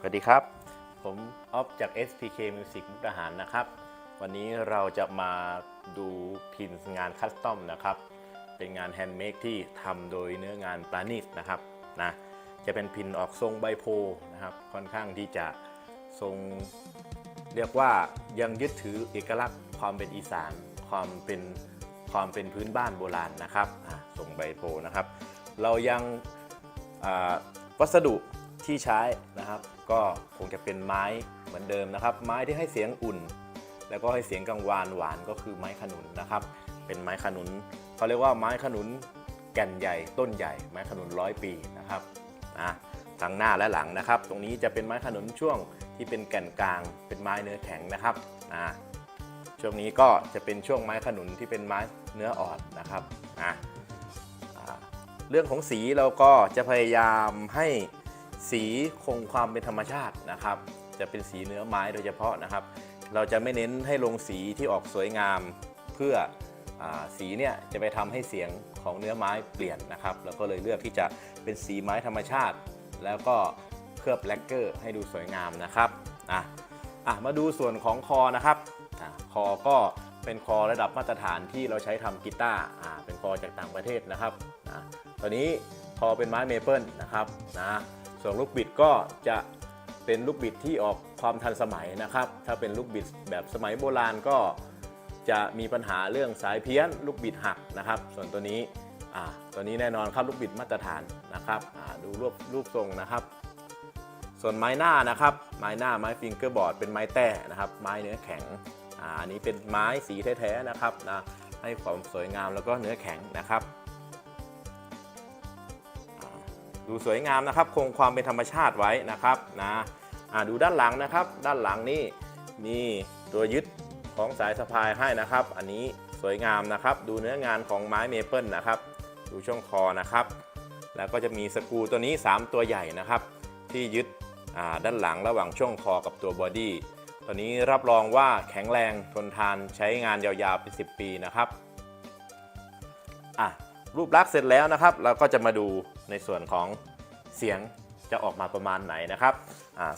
สวัสดีครับ ผมออฟจาก SPK Music มุกดาหารนะครับ วันนี้เราจะมาดูพินงานคัสตอมนะครับ เป็นงานแฮนด์เมดที่ทำโดยเนื้องานปราณีตนะครับนะจะเป็นพินออกทรงใบโพนะครับ ค่อนข้างที่จะทรงเรียกว่ายังยึดถือเอกลักษณ์ความเป็นอีสาน ความเป็นความเป็นพื้นบ้านโบราณนะครับทรงใบโพนะครับ เรายังวัสดุที่ใช้นะครับ ก็คงจะเป็นไม้เหมือนเดิมนะครับ ไม้ที่ให้เสียงอุ่น แล้วก็ให้เสียงกังวานหวานก็คือไม้ขนุนนะครับ เป็นไม้ขนุนเขาเรียกว่าไม้ขนุนแก่นใหญ่ต้นใหญ่ ไม้ขนุนร้อยปีนะครับอะทั้งหน้าและหลังนะครับ ตรงนี้จะเป็นไม้ขนุนช่วงที่เป็นแก่นกลาง เป็นไม้เนื้อแข็งนะครับอะช่วงนี้ก็จะเป็นช่วงไม้ขนุนที่เป็นไม้เนื้ออ่อนนะครับอะอ่าเรื่องของสีเราก็จะพยายามให้ สีคงความเป็นธรรมชาตินะครับ จะเป็นสีเนื้อไม้โดยเฉพาะนะครับ เราจะไม่เน้นให้ลงสีที่ออกสวยงาม เพื่ออสีเนี่ยจะไปทำให้เสียงของเนื้อไม้เปลี่ยนนะครับเราก็เลยเลือกที่จะเป็นสีไม้ธรรมชาติ แล้วก็เคลือบแลกเกอร์ให้ดูสวยงามนะครับอะอะมาดูส่วนของคอนะครับอคอก็เป็นคอระดับมาตรฐานที่เราใช้ทำกีตาร์อ่าเป็นคอจากต่างประเทศนะครับนะตอนนี้คอเป็นไม้เมเปิลนะครับนะ ส่วนลูกบิดก็จะเป็นลูกบิดที่ออกความทันสมัยนะครับ ถ้าเป็นลูกบิดแบบสมัยโบราณก็จะมีปัญหาเรื่องสายเพี้ยนลูกบิดหักนะครับ ส่วนตัวนี้ตัวนี้แน่นอนครับลูกบิดมาตรฐานนะครับดูรูปรูปทรงนะครับ ส่วนไม้หน้านะครับ ไม้หน้าไม้ฟิงเกอร์บอร์ดเป็นไม้แต้นะครับ ไม้เนื้อแข็งออันนี้เป็นไม้สีแท้ๆนะครับนะให้ความสวยงามแล้วก็เนื้อแข็งนะครับ ดูสวยงามนะครับ คงความเป็นธรรมชาติไว้นะครับนะดูด้านหลังนะครับ ด้านหลังนี่มีตัวยึดของสายสะพายให้นะครับ อันนี้สวยงามนะครับ ดูเนื้องานของไม้เมเปิลนะครับ ดูช่วงคอนะครับ แล้วก็จะมีสกรูตัวนี้ 3 ตัวใหญ่นะครับ ที่ยึดด้านหลังระหว่างช่วงคอกับตัวบอดี้ตัวนี้รับรองว่าแข็งแรงทนทานใช้งานยาวๆเป็น10 ปีนะครับอะ รูปลักษณ์เสร็จแล้วนะครับ เราก็จะมาดูในส่วนของเสียงจะออกมาประมาณไหนนะครับ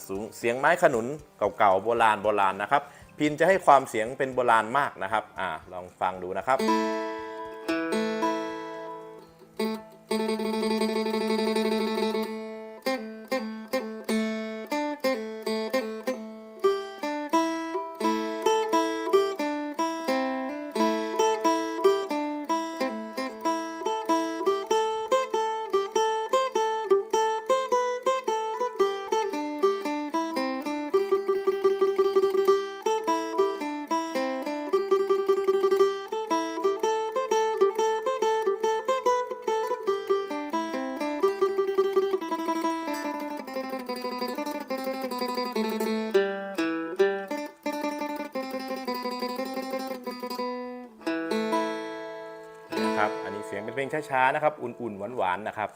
สูงเสียงไม้ขนุนเก่าๆโบราณโบราณนะครับ พินจะให้ความเสียงเป็นโบราณมากนะครับอลองฟังดูนะครับ นะครับ อันนี้เสียงเป็นเพลงช้าๆนะครับ อุ่นๆหวานๆนะครับ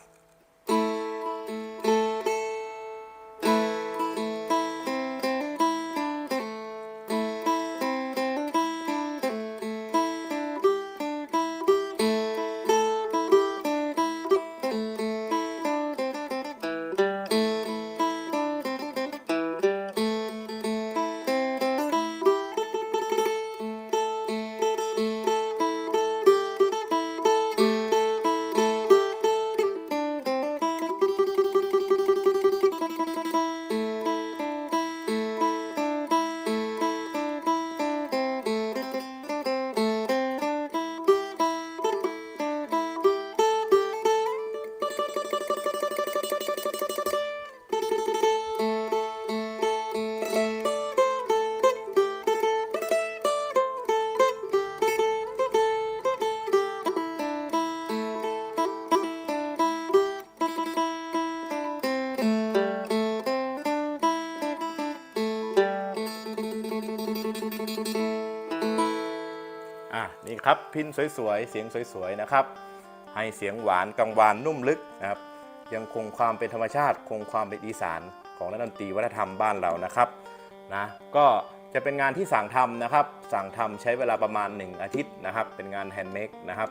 อะนี่ครับพินสวยๆ เสียงสวยๆนะครับ ให้เสียงหวานกังวานนุ่มลึกนะครับ ยังคงความเป็นธรรมชาติ คงความเป็นอีสานของนักดนตรีวัฒนธรรมบ้านเรานะครับนะก็จะเป็นงานที่สั่งทำนะครับ สั่งทำใช้เวลาประมาณ 1 อาทิตย์นะครับ เป็นงานแฮนด์เมดนะครับ